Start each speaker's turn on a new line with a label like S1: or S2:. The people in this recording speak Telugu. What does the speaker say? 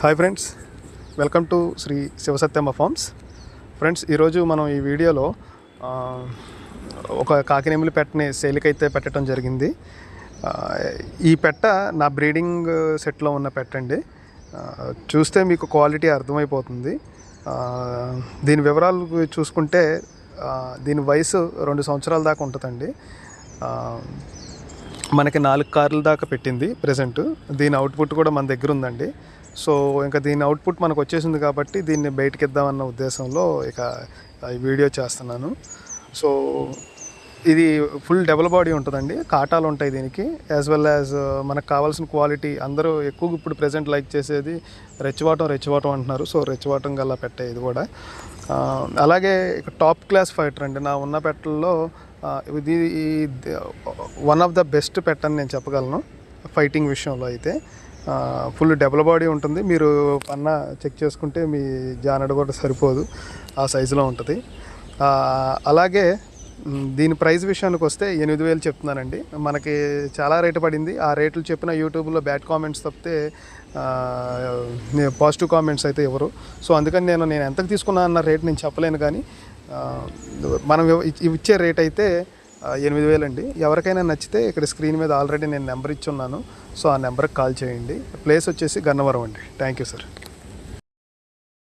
S1: Hi friends welcome to Shri Sivasatyamma farms friends ఈరోజు మనం ఈ వీడియోలో ఒక కాకినేములు పెట్టని సేలికైతే పెట్టడం జరిగింది. ఈ పెట్ట నా బ్రీడింగ్ సెట్లో ఉన్న పెట్ట అండి. చూస్తే మీకు క్వాలిటీ అర్థమైపోతుంది. దీని వివరాలు చూసుకుంటే దీని వయసు రెండు సంవత్సరాల దాకా ఉంటుందండి. మనకి నాలుగు కార్ల దాకా పెట్టింది ప్రజెంట్ దీని అవుట్పుట్ కూడా మన దగ్గర ఉందండి. సో ఇంకా దీని అవుట్పుట్ మనకు వచ్చేసింది కాబట్టి దీన్ని బయటకి ఇద్దామన్న ఉద్దేశంలో ఇక ఈ వీడియో చేస్తున్నాను. సో ఇది ఫుల్ డబుల్ బాడీ ఉంటుందండి. కాటాలు ఉంటాయి దీనికి. యాజ్ వెల్ యాజ్ మనకు కావాల్సిన క్వాలిటీ అందరూ ఎక్కువగా ఇప్పుడు ప్రజెంట్ లైక్ చేసేది రెచ్చవాటం రెచ్చవాటం అంటున్నారు. సో రెచ్చవాటం గల్లా పెట్టే ఇది కూడా uh, అలాగే టాప్ క్లాస్ ఫైటర్ అండి. నా ఉన్న పెట్టల్లో uh, ఇది వన్ ఆఫ్ ద బెస్ట్ పెట్ట అని నేను చెప్పగలను ఫైటింగ్ విషయంలో అయితే. ఫుల్ డబుల్ బాడీ ఉంటుంది. మీరు పన్న చెక్ చేసుకుంటే మీ జానడ కూడా సరిపోదు. ఆ సైజులో ఉంటుంది. అలాగే దీని ప్రైస్ విషయానికి వస్తే ఎనిమిది వేలు చెప్తున్నానండి. మనకి చాలా రేటు పడింది. ఆ రేట్లు చెప్పిన యూట్యూబ్లో బ్యాడ్ కామెంట్స్ తప్పితే పాజిటివ్ కామెంట్స్ అయితే ఎవరు సో అందుకని నేను నేను ఎంతకు తీసుకున్నా అన్న రేట్ నేను చెప్పలేను కానీ మనం ఇచ్చే రేట్ అయితే ఎనిమిది వేలండి. ఎవరికైనా నచ్చితే ఇక్కడ స్క్రీన్ మీద ఆల్రెడీ నేను నెంబర్ ఇచ్చున్నాను సో ఆ నెంబర్కి కాల్ చేయండి. ప్లేస్ వచ్చేసి గన్నవరం అండి. Thank you sir.